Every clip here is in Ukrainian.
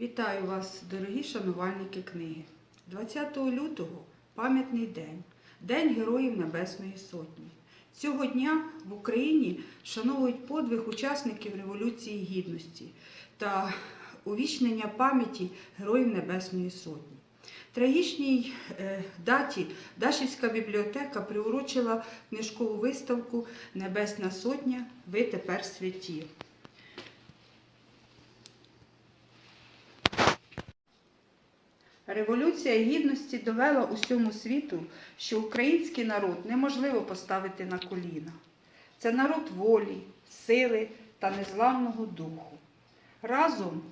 Вітаю вас, дорогі шанувальники книги. 20 лютого пам'ятний день, День Героїв Небесної Сотні. Цього дня в Україні шановують подвиг учасників Революції Гідності та увічнення пам'яті Героїв Небесної Сотні. Трагічній е, даті Дашівська бібліотека приурочила книжкову виставку Небесна Сотня. Ви тепер святі. Революція гідності довела усьому світу, що український народ неможливо поставити на коліна. Це народ волі, сили та незламного духу. Разом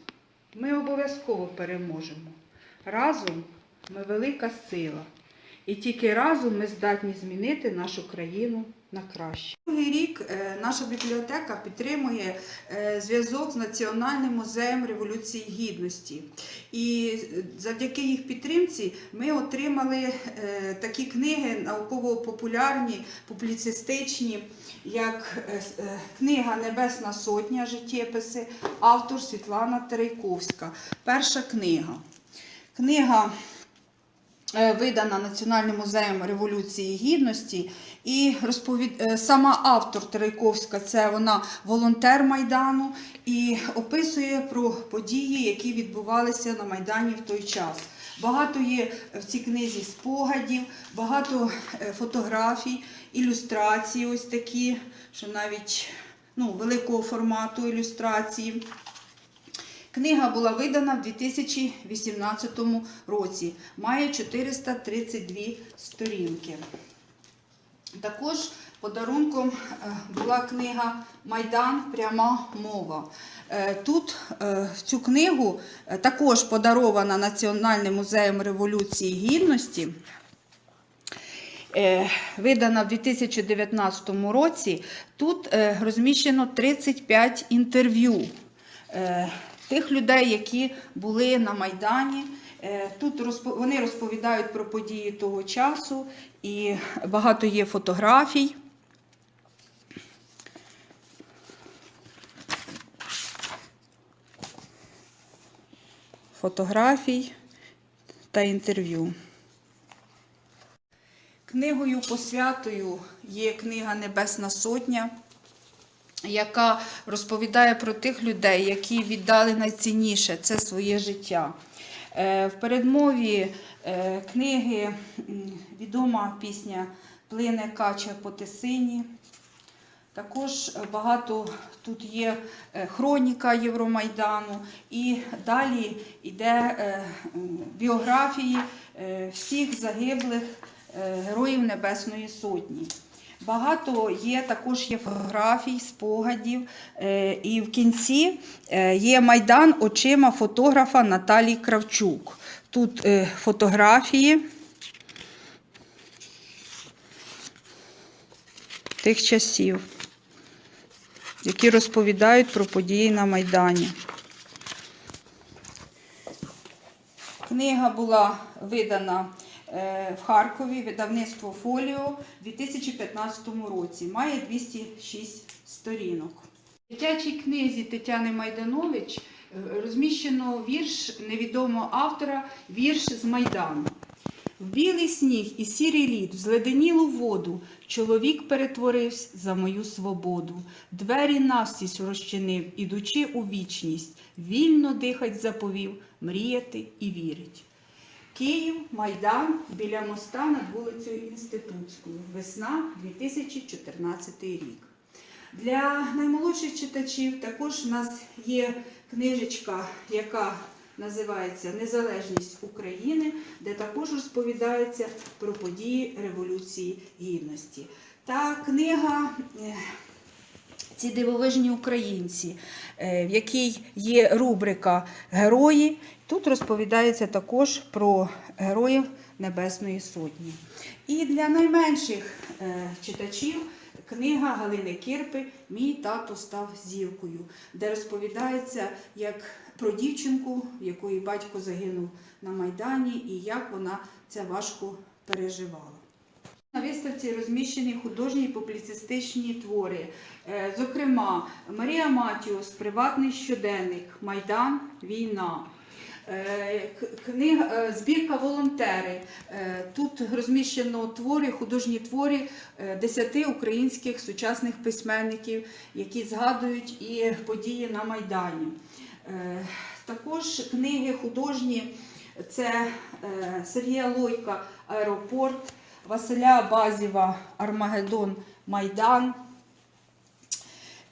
ми обов'язково переможемо. Разом ми велика сила. І тільки разом ми здатні змінити нашу країну на краще. Другий рік е, наша бібліотека підтримує е, зв'язок з Національним музеєм Революції Гідності. І завдяки їх підтримці ми отримали е, такі книги науково-популярні, публіцистичні, як книга Небесна Сотня життєписи, автор Світлана Терейковська. Перша книга. Книга видана Національним музеєм Революції Гідності. І розповід... е, сама автор Терейковська це вона волонтер Майдану і описує про події, які відбувалися на Майдані в той час. Багато є в цій книзі спогадів, багато е, фотографій, ілюстрацій, ось такі, що навіть ну, великого формату ілюстрації. Книга була видана в 2018 році, має 432 сторінки. Також подарунком е, була книга Майдан Пряма мова. Е, Тут е, цю книгу також подарована Національним музеєм Революції Гідності. Видана в 2019 році. Тут розміщено 35 інтерв'ю тих людей, які були на Майдані. Е, Тут вони розповідають про події того часу і багато є фотографій. Фотографій та інтерв'ю. Книгою посвятою є книга Небесна Сотня, яка розповідає про тих людей, які віддали найцінніше це своє життя. Е, В передмові е, книги відома пісня Плине кача по тисині. Також багато тут є е, хроніка Євромайдану, і далі йде біографії всіх загиблих героїв Небесної Сотні. Багато є також є фотографій, спогадів. е, І в кінці е, є майдан очима фотографа Наталії Кравчук. Тут е, фотографії тих часів, які розповідають про події на Майдані. Книга була видана в Харкові, видавництво Фоліо у 2015 році. Має 206 сторінок. В дитячій книзі Тетяни Майданович е, розміщено вірш невідомого автора, вірш з Майдану. В білий сніг і сірий лід, в зледенілу воду, чоловік перетворився за мою свободу. Двері навстіж розчинив, ідучи у вічність, вільно дихать заповів, мріяти і вірить. Київ, Майдан біля моста над вулицею Інститутською. Весна 2014 рік. Для наймолодших читачів також у нас є книжечка, яка називається Незалежність України, де також розповідається про події Революції Гідності. Та книга е, ці дивовижні українці, е, в якій є рубрика Герої. Тут розповідається також про героїв Небесної Сотні. І для найменших е, читачів книга Галини Кірпи Мій тато став зіркою, де розповідається як про дівчинку, якої батько загинув на Майдані, і як вона це важко переживала. На виставці розміщені художні публіцистичні твори. Е, Зокрема, Марія Матіос, приватний щоденник, Майдан, війна. Е, е, збірка волонтери. Тут розміщено твори, художні твори десяти українських сучасних письменників, які згадують і події на Майдані. Також книги художні це Сергія Лойка Аеропорт, Василя Базіва Армагеддон Майдан.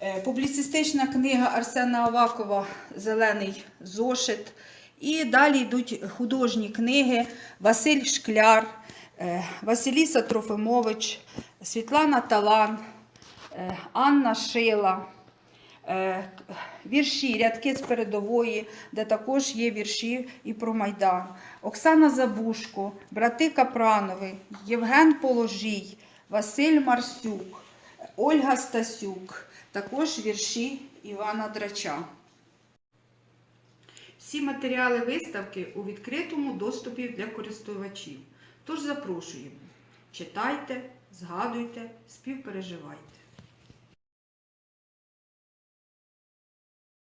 Е, Публіцистична книга Арсена Авакова Зелений зошит. І далі йдуть художні книги Василь Шкляр, е, Василіса Трофимович, Світлана Талан, е, Анна Шила, вірші Рядки з передової, де також є вірші і про Майдан. Оксана Забушко, брати Капранови, Євген Положій, Василь Марсюк, Ольга Стасюк, також вірші Івана Драча. Всі матеріали виставки у відкритому доступі для користувачів. Тож запрошуємо. Читайте, згадуйте, співпереживайте.